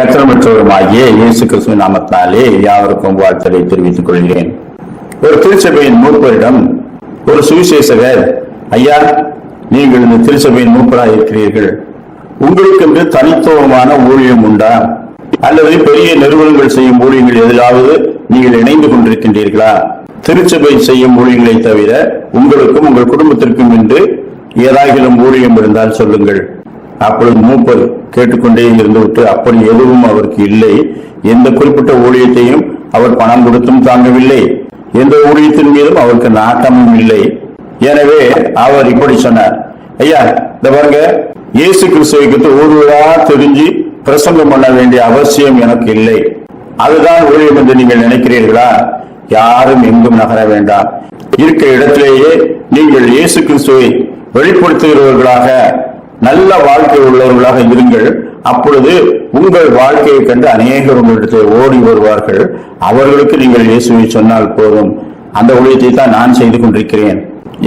கத்திரமற்றவருமாகிய இயேசு கிறிஸ்துவ நாமத்தினாலே யாவருக்கும் வாழ்த்தலை தெரிவித்துக் கொள்கிறேன். ஒரு திருச்சபையின் மூப்பரிடம் ஒரு சுவிசேஷகர் ஐயா நீங்கள் இந்த திருச்சபையின் மூப்பராக இருக்கிறீர்கள். உங்களுக்கு என்று தனித்துவமான ஊழியம் உண்டா? அல்லது பெரிய நிறுவனங்கள் செய்யும் ஊழியங்கள் எதிலாவது நீங்கள் இணைந்து கொண்டிருக்கின்றீர்களா? திருச்சபை செய்யும் ஊழியங்களை தவிர உங்களுக்கும் உங்கள் குடும்பத்திற்கும் என்று ஏதாகிலும் ஊழியம் இருந்தால் சொல்லுங்கள். அப்பொழுது மூப்பர் கேட்டுக்கொண்டே இருந்துவிட்டு அப்படி எதுவும் அவருக்கு இல்லை. எந்த குறிப்பிட்ட ஊழியத்தையும் அவர் பணம் கொடுத்தும் தாங்கவில்லை. எந்த ஊழியத்தின் மீதும் அவருக்கு நாட்டமும் இல்லை. எனவே அவர் இப்படி சொன்னார். ஐயா இந்த பாருங்க இயேசு கிறிஸ்துவை குறித்து தெரிஞ்சு பிரசங்கம் பண்ண வேண்டிய அவசியம் எனக்கு இல்லை. அதுதான் ஊழியம் என்று நீங்கள் நினைக்கிறீர்களா? யாரும் எங்கும் நகர வேண்டாம். இருக்க இடத்திலேயே நீங்கள் இயேசு கிறிஸ்துவை வெளிப்படுத்துகிறவர்களாக நல்ல வாழ்க்கை உள்ளவர்களாக இருங்கள். அப்பொழுது உங்கள் வாழ்க்கையை கண்டு அநேகர் உங்களிடத்தில் ஓடி வருவார்கள். அவர்களுக்கு நீங்கள் இயேசுவை சொன்னால் போதும். அந்த ஊழியத்தை தான் நான் செய்து கொண்டிருக்கிறேன்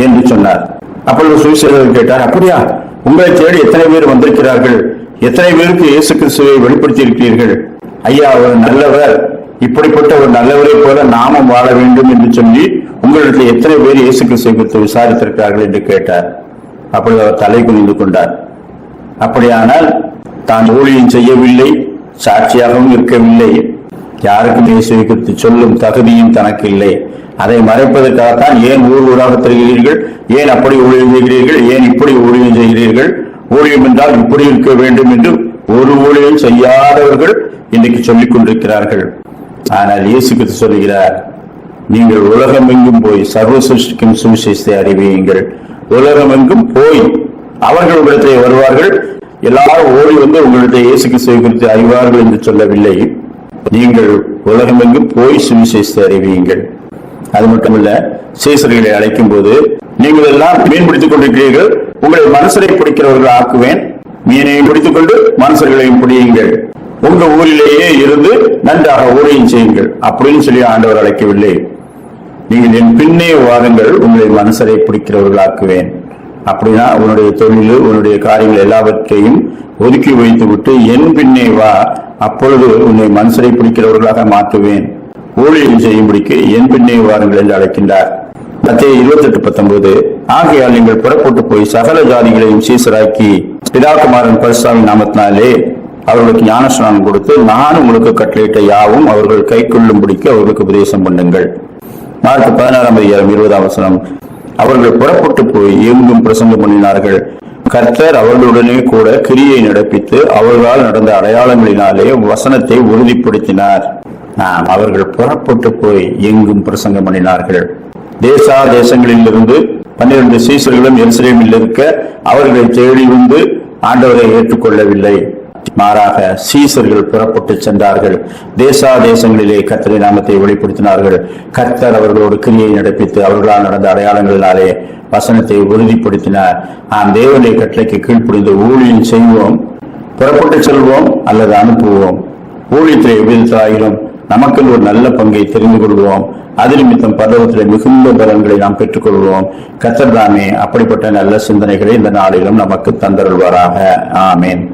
என்று சொன்னார். அப்பொழுது சுவிசேஷர் கேட்டார் அப்படியா? உங்களை தேடி எத்தனை பேர் வந்திருக்கிறார்கள்? எத்தனை பேருக்கு இயேசு கிறிஸ்துவை வெளிப்படுத்தி இருக்கிறீர்கள் ஐயா அவர் நல்லவர். இப்படிப்பட்ட ஒரு நல்லவரை போல நாமும் வாழ வேண்டும் என்று சொல்லி உங்களிடத்தில் எத்தனை பேர் இயேசு கிறிஸ்துவை குறித்து விசாரித்திருக்கிறார்கள்? என்று கேட்டார். அப்பொழுது அவர் தலை குனிந்து கொண்டார். அப்படியானால் தான் ஊழியம் செய்யவில்லை சாட்சியாகவும் இருக்கவில்லை யாருக்கும் இயேசுவை குறித்து சொல்லும் தகுதியும் தனக்கு இல்லை அதை மறைப்பதற்காகத்தான் ஏன் ஊர் ஊராக தருகிறீர்கள்? ஏன் அப்படி ஊழியம் செய்கிறீர்கள்? ஏன் இப்படி ஊழியம் செய்கிறீர்கள்? ஊழியம் என்றால் இப்படி இருக்க வேண்டும் என்று ஒரு ஊழியம் செய்யாதவர்கள் இன்றைக்கு சொல்லிக் கொண்டிருக்கிறார்கள். ஆனால் இயேசு கிறிஸ்து சொல்கிறார் நீங்கள் உலகமெங்கும் போய் சர்வ சிருஷ்டிக்கும் சுவிசேஷத்தை அறிவியுங்கள். உலகமெங்கும் போய் அவர்கள் உங்களிடத்தை வருவார்கள். எல்லாரும் ஓடி வந்து உங்களிடத்தை இயேசு கிறிஸ்துவை குறித்து அறிவார்கள் என்று சொல்லவில்லை. நீங்கள் உலகமெங்கும் போய் சுவிசேஷத்தை அறிவியுங்கள் அது மட்டுமல்ல சீசர்களை அழைக்கும் போது நீங்கள் எல்லாம் மீன் பிடித்துக் கொண்டிருக்கிறீர்கள். உங்களை மனசரை பிடிக்கிறவர்கள் ஆக்குவேன். மீனையும் பிடித்துக் கொண்டு மனசர்களையும் பிடியுங்கள். உங்க ஊரிலேயே இருந்து நன்றாக ஊரையும் செய்யுங்கள். அப்படின்னு சொல்லி ஆண்டவர் அழைக்கவில்லை. நீங்கள் என் பின்னே வாருங்கள் உங்களை மனசரை பிடிக்கிறவர்களாக்குவேன். அப்படின்னா உன்னுடைய தொழில் உன்னுடைய காரியங்கள் எல்லாவற்றையும் ஒதுக்கி வைத்து விட்டு என் பின்னே வா அப்பொழுது உன்னை மனசரை பிடிக்கிறவர்களாக மாற்றுவேன். ஊழியம் செய்யும்படிக்கு என் பின்னே வாருங்கள் என்று அழைக்கின்றார். மத்திய இருபத்தி எட்டு பத்தொன்பது ஆகையால் நீங்கள் புறப்பட்டு போய் சகல ஜாதிகளையும் சீசராக்கி பிதாகுமாரன் பரிசுவாமி நாமத்தினாலே அவர்களுக்கு ஞானஸ்நானம் கொடுத்து நான் உங்களுக்கு கட்டளையிட்ட யாவும் அவர்கள் கை கொள்ளும்படிக்கு அவர்களுக்கு உபதேசம் பண்ணுங்கள். மார்க் பதினாறாம் அதிகாரம் இருபதாம் வசனம். அவர்கள் புறப்பட்டு போய் எங்கும் பிரசங்கம் பண்ணினார்கள். கர்த்தர் அவர்களுடனே கூட கிரியை நடப்பித்து அவர்களால் நடந்த அடையாளங்களினாலே வசனத்தை உறுதிப்படுத்தினார். நாம் அவர்கள் புறப்பட்டு போய் எங்கும் பிரசங்கம் பண்ணினார்கள். தேசா தேசங்களிலிருந்து பன்னிரண்டு சீசர்களும் எருசலேமில் இருக்க அவர்களை தேடி வந்து ஆண்டவரை ஏற்றுக்கொள்ளவில்லை. மாறாக சீசர்கள் புறப்பட்டு சென்றார்கள். தேசா தேசங்களிலே கர்த்தரை நாமத்தை வெளிப்படுத்தினார்கள் கர்த்தர் அவர்களோடு கிரியை நடப்பித்து அவர்களால் நடந்த அடையாளங்களினாலே வசனத்தை உறுதிப்படுத்தினார். ஆம் தேவனுடைய கட்டளைக்கு கீழ்ப்புரிந்து ஊழியம் செய்வோம் புறப்பட்டு செல்வோம் அல்லது அனுப்புவோம். ஊழியத்திலே எவ்விதத்தாயிலும் நமக்கு ஒரு நல்ல பங்கை தெரிந்து கொள்வோம். அது நிமித்தம் பரலோகத்திலே மிகுந்த பலன்களை நாம் பெற்றுக்கொள்வோம். கத்தர்தாமே அப்படிப்பட்ட நல்ல சிந்தனைகளை இந்த நாளிலும் நமக்கு தந்தருள்வாராக. ஆமேன்.